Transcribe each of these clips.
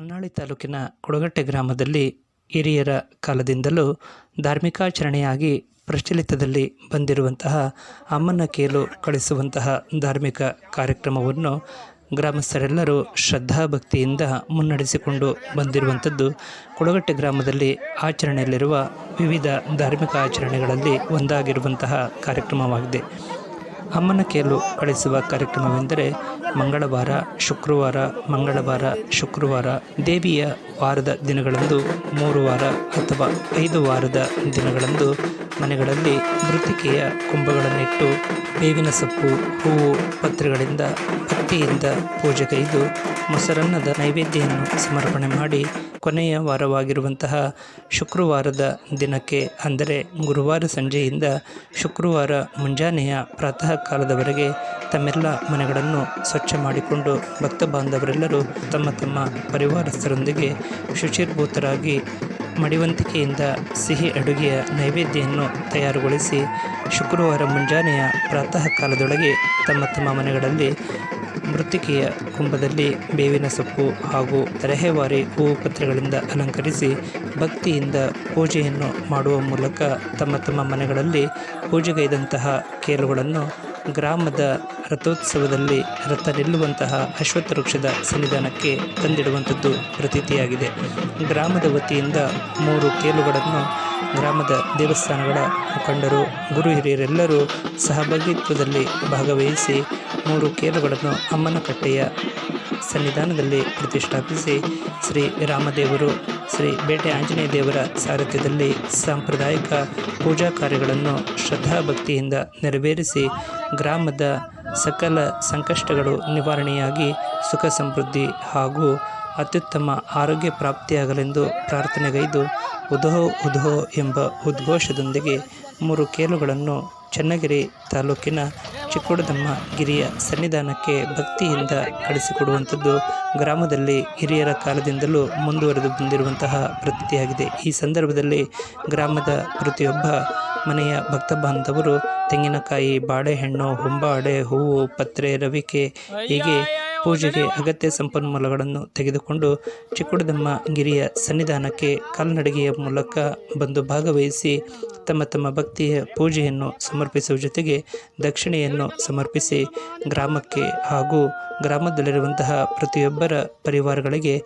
ಹೊನ್ನಾಳಿ ತಾಲೂಕಿನ ಕೊಡಗಟ್ಟೆ ಗ್ರಾಮದಲ್ಲಿ ಹಿರಿಯರ ಕಾಲದಿಂದಲೂ ಧಾರ್ಮಿಕಾಚರಣೆಯಾಗಿ ಪ್ರಚಲಿತದಲ್ಲಿ ಬಂದಿರುವಂತಹ ಅಮ್ಮನ ಕೇಲು ಕಳಿಸುವಂತಹ ಧಾರ್ಮಿಕ ಕಾರ್ಯಕ್ರಮವನ್ನು ಗ್ರಾಮಸ್ಥರೆಲ್ಲರೂ ಶ್ರದ್ಧಾಭಕ್ತಿಯಿಂದ ಮುನ್ನಡೆಸಿಕೊಂಡು ಬಂದಿರುವಂಥದ್ದು. ಕುಳಗಟ್ಟೆ ಗ್ರಾಮದಲ್ಲಿ ಆಚರಣೆಯಲ್ಲಿರುವ ವಿವಿಧ ಧಾರ್ಮಿಕ ಆಚರಣೆಗಳಲ್ಲಿ ಒಂದಾಗಿರುವಂತಹ ಕಾರ್ಯಕ್ರಮವಾಗಿದೆ. ಅಮ್ಮನ ಕೇಲು ಕಳಿಸುವ ಕಾರ್ಯಕ್ರಮವೆಂದರೆ ಮಂಗಳವಾರ, ಶುಕ್ರವಾರ ಮಂಗಳವಾರ, ಶುಕ್ರವಾರ, ದೇವಿಯ ವಾರದ ದಿನಗಳಂದು, ಮೂರು ವಾರ ಅಥವಾ ಐದು ವಾರದ ದಿನಗಳಂದು ಮನೆಗಳಲ್ಲಿ ಮೃತಿಕೆಯ ಕುಂಭಗಳನ್ನಿಟ್ಟು ಬೇವಿನ ಸೊಪ್ಪು, ಹೂವು, ಪತ್ರೆಗಳಿಂದ ಭಕ್ತಿಯಿಂದ ಪೂಜೆಗೈದು ಮೊಸರನ್ನದ ನೈವೇದ್ಯವನ್ನು ಸಮರ್ಪಣೆ ಮಾಡಿ ಕೊನೆಯ ವಾರವಾಗಿರುವಂತಹ ಶುಕ್ರವಾರದ ದಿನಕ್ಕೆ ಅಂದರೆ ಗುರುವಾರ ಸಂಜೆಯಿಂದ ಶುಕ್ರವಾರ ಮುಂಜಾನೆಯ ಪ್ರಾತಃ ಕಾಲದವರೆಗೆ ತಮ್ಮೆಲ್ಲ ಮನೆಗಳನ್ನು ಸ್ವಚ್ಛ ಮಾಡಿಕೊಂಡು ಭಕ್ತ ಬಾಂಧವರೆಲ್ಲರೂ ತಮ್ಮ ತಮ್ಮ ಪರಿವಾರಸ್ಥರೊಂದಿಗೆ ಶುಚಿರ್ಭೂತರಾಗಿ ಮಡಿವಂತಿಕೆಯಿಂದ ಸಿಹಿ ಅಡುಗೆಯ ನೈವೇದ್ಯವನ್ನು ತಯಾರುಗೊಳಿಸಿ ಶುಕ್ರವಾರ ಮುಂಜಾನೆಯ ಪ್ರಾತಃ ಕಾಲದೊಳಗೆ ತಮ್ಮ ತಮ್ಮ ಮನೆಗಳಲ್ಲಿ ಮೃತ್ತಿಕೆಯ ಕುಂಭದಲ್ಲಿ ಬೇವಿನ ಸೊಪ್ಪು ಹಾಗೂ ತರಹೇವಾರಿ ಹೂವು ಪತ್ರೆಗಳಿಂದ ಅಲಂಕರಿಸಿ ಭಕ್ತಿಯಿಂದ ಪೂಜೆಯನ್ನು ಮಾಡುವ ಮೂಲಕ ತಮ್ಮ ತಮ್ಮ ಮನೆಗಳಲ್ಲಿ ಪೂಜೆಗೈದಂತಹ ಕೇಳುಗಳನ್ನು ಗ್ರಾಮದ ರಥೋತ್ಸವದಲ್ಲಿ ರಥ ನಿಲ್ಲುವಂತಹ ಅಶ್ವತ್ಥ ವೃಕ್ಷದ ಸನ್ನಿಧಾನಕ್ಕೆ ತಂದಿಡುವಂಥದ್ದು ಪ್ರತೀತಿಯಾಗಿದೆ. ಗ್ರಾಮದ ವತಿಯಿಂದ ಮೂರು ಕೇಲುಗಳನ್ನು ಗ್ರಾಮದ ದೇವಸ್ಥಾನಗಳ ಮುಖಂಡರು, ಗುರು ಹಿರಿಯರೆಲ್ಲರೂ ಸಹಭಾಗಿತ್ವದಲ್ಲಿ ಭಾಗವಹಿಸಿ ಮೂರು ಕೇಲುಗಳನ್ನು ಅಮ್ಮನಕಟ್ಟೆಯ ಸನ್ನಿಧಾನದಲ್ಲಿ ಪ್ರತಿಷ್ಠಾಪಿಸಿ ಶ್ರೀ ರಾಮದೇವರು, ಶ್ರೀ ಬೇಟೆ ಆಂಜನೇಯ ದೇವರ ಸಾರಥ್ಯದಲ್ಲಿ ಸಾಂಪ್ರದಾಯಿಕ ಪೂಜಾ ಕಾರ್ಯಗಳನ್ನು ಶ್ರದ್ಧಾಭಕ್ತಿಯಿಂದ ನೆರವೇರಿಸಿ ಗ್ರಾಮದ ಸಕಲ ಸಂಕಷ್ಟಗಳು ನಿವಾರಣೆಯಾಗಿ ಸುಖ ಸಮೃದ್ಧಿ ಹಾಗೂ ಅತ್ಯುತ್ತಮ ಆರೋಗ್ಯ ಪ್ರಾಪ್ತಿಯಾಗಲೆಂದು ಪ್ರಾರ್ಥನೆಗೈದು ಉದೋ ಉದೋ ಎಂಬ ಉದ್ಘೋಷದೊಂದಿಗೆ ಮೂರು ಕೇಲುಗಳನ್ನು ಚನ್ನಗಿರಿ ತಾಲೂಕಿನ ಚಿಕ್ಕೋಡದಮ್ಮ ಗಿರಿಯ ಸನ್ನಿಧಾನಕ್ಕೆ ಭಕ್ತಿಯಿಂದ ಕಳಿಸಿಕೊಡುವಂಥದ್ದು ಗ್ರಾಮದಲ್ಲಿ ಹಿರಿಯರ ಕಾಲದಿಂದಲೂ ಮುಂದುವರೆದು ಬಂದಿರುವಂತಹ ಪ್ರತೀತಿಯಾಗಿದೆ. ಈ ಸಂದರ್ಭದಲ್ಲಿ ಗ್ರಾಮದ ಪ್ರತಿಯೊಬ್ಬ ಮನೆಯ ಭಕ್ತ ಬಾಂಧವರು, ತೆಂಗಿನಕಾಯಿ ಬಾಳೆಹಣ್ಣು ಹೊಂಬಾಳೆ ಹೂವು, ಪತ್ರೆ, ರವಿಕೆ, ಹೀಗೆ ಪೂಜೆಗೆ ಅಗತ್ಯ ಸಂಪನ್ಮೂಲಗಳನ್ನು ತೆಗೆದುಕೊಂಡು ಚಿಕ್ಕುಡದಮ್ಮ ಗಿರಿಯ ಸನ್ನಿಧಾನಕ್ಕೆ ಕಾಲ್ನಡಿಗೆಯ ಮೂಲಕ ಬಂದು ಭಾಗವಹಿಸಿ ತಮ್ಮ ತಮ್ಮ ಭಕ್ತಿಯ ಪೂಜೆಯನ್ನು ಸಮರ್ಪಿಸುವ ಜೊತೆಗೆ ದಕ್ಷಿಣೆಯನ್ನು ಸಮರ್ಪಿಸಿ ಗ್ರಾಮಕ್ಕೆ ಹಾಗೂ ಗ್ರಾಮದಲ್ಲಿರುವಂತಹ ಪ್ರತಿಯೊಬ್ಬರ ಪರಿವಾರಗಳಿಗೆ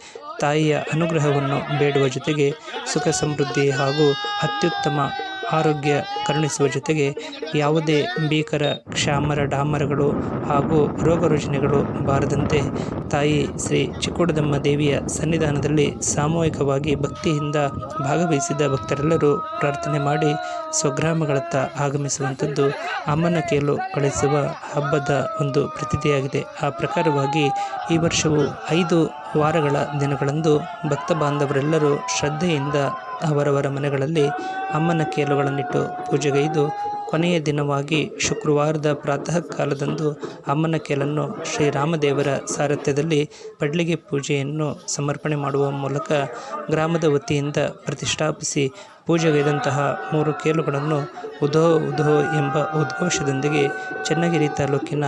ತಾಯಿಯ ಅನುಗ್ರಹವನ್ನು ಬೇಡುವ ಜೊತೆಗೆ ಸುಖ ಸಮೃದ್ಧಿ ಹಾಗೂ ಅತ್ಯುತ್ತಮ ಆರೋಗ್ಯ ಕರುಣಿಸುವ ಜೊತೆಗೆ ಯಾವುದೇ ಭೀಕರ ಕ್ಷಾಮರ ಡಾಮರಗಳು ಹಾಗೂ ರೋಗ ರುಜಿನಗಳು ಬಾರದಂತೆ ತಾಯಿ ಶ್ರೀ ಚಿಕ್ಕೋಡದಮ್ಮ ದೇವಿಯ ಸನ್ನಿಧಾನದಲ್ಲಿ ಸಾಮೂಹಿಕವಾಗಿ ಭಕ್ತಿಯಿಂದ ಭಾಗವಹಿಸಿದ ಭಕ್ತರೆಲ್ಲರೂ ಪ್ರಾರ್ಥನೆ ಮಾಡಿ ಸ್ವಗ್ರಾಮಗಳತ್ತ ಆಗಮಿಸುವಂಥದ್ದು ಅಮ್ಮನ ಕೇಲು ಕಳಿಸುವ ಹಬ್ಬದ ಒಂದು ಪ್ರತಿಥಿಯಾಗಿದೆ ಆ ಪ್ರಕಾರವಾಗಿ ಈ ವರ್ಷವು ಐದು ವಾರಗಳ ದಿನಗಳಂದು ಭಕ್ತ ಬಾಂಧವರೆಲ್ಲರೂ ಶ್ರದ್ಧೆಯಿಂದ ಅವರವರ ಮನೆಗಳಲ್ಲಿ ಅಮ್ಮನ ಕೇಲುಗಳನ್ನಿಟ್ಟು ಪೂಜೆಗೈದು ಕೊನೆಯ ದಿನವಾಗಿ ಶುಕ್ರವಾರದ ಪ್ರಾತಃ ಕಾಲದಂದು ಅಮ್ಮನ ಕೇಲನ್ನು ಶ್ರೀರಾಮದೇವರ ಸಾರಥ್ಯದಲ್ಲಿ ಪಡ್ಲಿಗೆ ಪೂಜೆಯನ್ನು ಸಮರ್ಪಣೆ ಮಾಡುವ ಮೂಲಕ ಗ್ರಾಮದ ವತಿಯಿಂದ ಪ್ರತಿಷ್ಠಾಪಿಸಿ ಪೂಜೆಗೈದಂತಹ ಮೂರು ಕೇಲುಗಳನ್ನು ಉಧೋ ಉಧೋ ಎಂಬ ಉದ್ಘೋಷದೊಂದಿಗೆ ಚನ್ನಗಿರಿ ತಾಲೂಕಿನ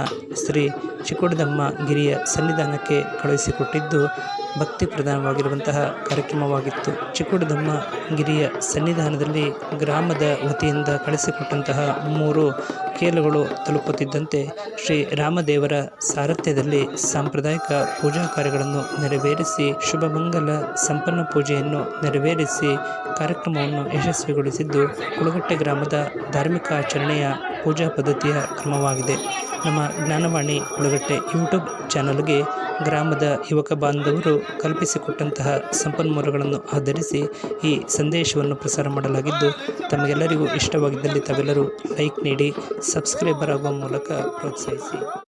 ಶ್ರೀ ಚಿಕ್ಕೋಡಿದಮ್ಮ ಗಿರಿಯ ಸನ್ನಿಧಾನಕ್ಕೆ ಕಳುಹಿಸಿಕೊಟ್ಟಿದ್ದು ಭಕ್ತಿ ಪ್ರಧಾನವಾಗಿರುವಂತಹ ಕಾರ್ಯಕ್ರಮವಾಗಿತ್ತು. ಚಿಕ್ಕೋಡಿದಮ್ಮ ಗಿರಿಯ ಸನ್ನಿಧಾನದಲ್ಲಿ ಗ್ರಾಮದ ವತಿಯಿಂದ ಕಳಿಸಿಕೊಟ್ಟಂತಹ ಮೂರು ಕೇಲುಗಳು ತಲುಪುತ್ತಿದ್ದಂತೆ ಶ್ರೀ ರಾಮದೇವರ ಸಾರಥ್ಯದಲ್ಲಿ ಸಾಂಪ್ರದಾಯಿಕ ಪೂಜಾ ಕಾರ್ಯಗಳನ್ನು ನೆರವೇರಿಸಿ, ಶುಭಮಂಗಲ, ಸಂಪನ್ನ ಪೂಜೆಯನ್ನು ನೆರವೇರಿಸಿ ಕಾರ್ಯಕ್ರಮವನ್ನು ಯಶಸ್ವಿಗೊಳಿಸಿದ್ದು ಕುಳಗಟ್ಟೆ ಗ್ರಾಮದ ಧಾರ್ಮಿಕ ಆಚರಣೆಯ ಪೂಜಾ ಪದ್ಧತಿಯ ಕ್ರಮವಾಗಿದೆ. ನಮ್ಮ ಜ್ಞಾನವಾಣಿ ಕುಳಗಟ್ಟೆ ಯೂಟ್ಯೂಬ್ ಚಾನಲ್ಗೆ ಗ್ರಾಮದ ಯುವಕ ಬಾಂಧವರು ಕಲ್ಪಿಸಿಕೊಟ್ಟಂತಹ ಸಂಪನ್ಮೂಲಗಳನ್ನು ಆಧರಿಸಿ ಈ ಸಂದೇಶವನ್ನು ಪ್ರಸಾರ ಮಾಡಲಾಗಿದ್ದು, ತಮಗೆಲ್ಲರಿಗೂ ಇಷ್ಟವಾಗಿದ್ದಲ್ಲಿ ತಾವೆಲ್ಲರೂ ಲೈಕ್ ನೀಡಿ, ಸಬ್ಸ್ಕ್ರೈಬರ್ ಆಗುವ ಮೂಲಕ ಪ್ರೋತ್ಸಾಹಿಸಿ.